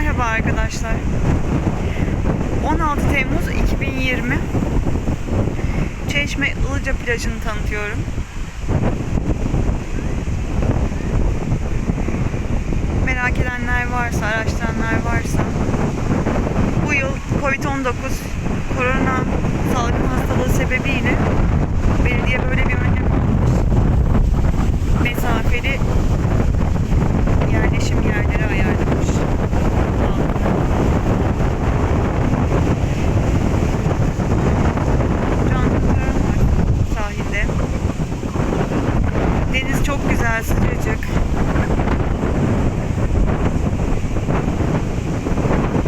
Merhaba arkadaşlar. 16 Temmuz 2020 Çeşme Ilıca plajını tanıtıyorum. Merak edenler varsa, araştıranlar varsa bu yıl Covid-19 korona salgın hastalığı sebebiyle belediye böyle bir önlem güzel, sıcacık.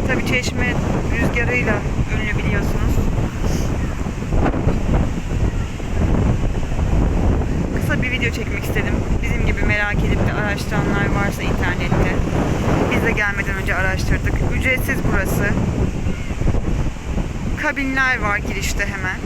Tabii çeşme rüzgarıyla ünlü biliyorsunuz. Kısa bir video çekmek istedim. Bizim gibi merak edip de araştıranlar varsa internette. Biz de gelmeden önce araştırdık. Ücretsiz burası. Kabinler var girişte hemen.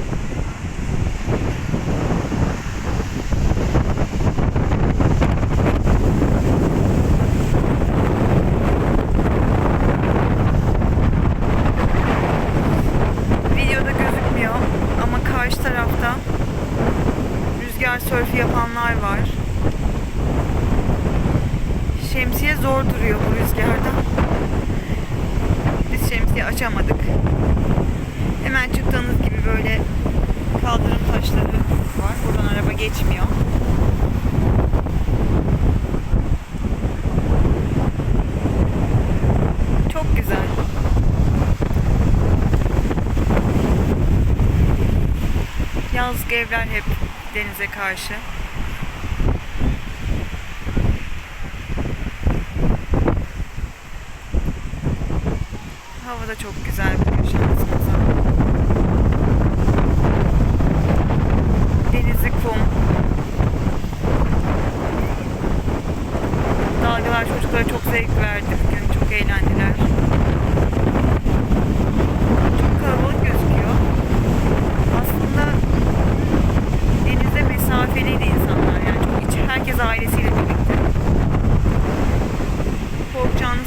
Rüzgar sörfü yapanlar var. Şemsiye zor duruyor bu rüzgarda. Biz şemsiye açamadık. Hemen çıktığınız gibi böyle kaldırım taşları var. Buradan araba geçmiyor. Çok güzel. Yazlık evler hep denize karşı. Hava da çok güzel bugün şansımıza. Denizi kum. Dalgalar çocuklara çok zevk verdi bugün. Çok eğlendiler.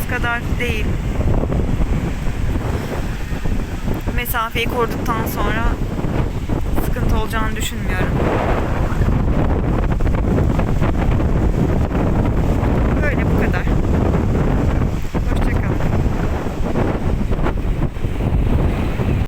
Kadar değil. Mesafeyi koruduktan sonra sıkıntı olacağını düşünmüyorum.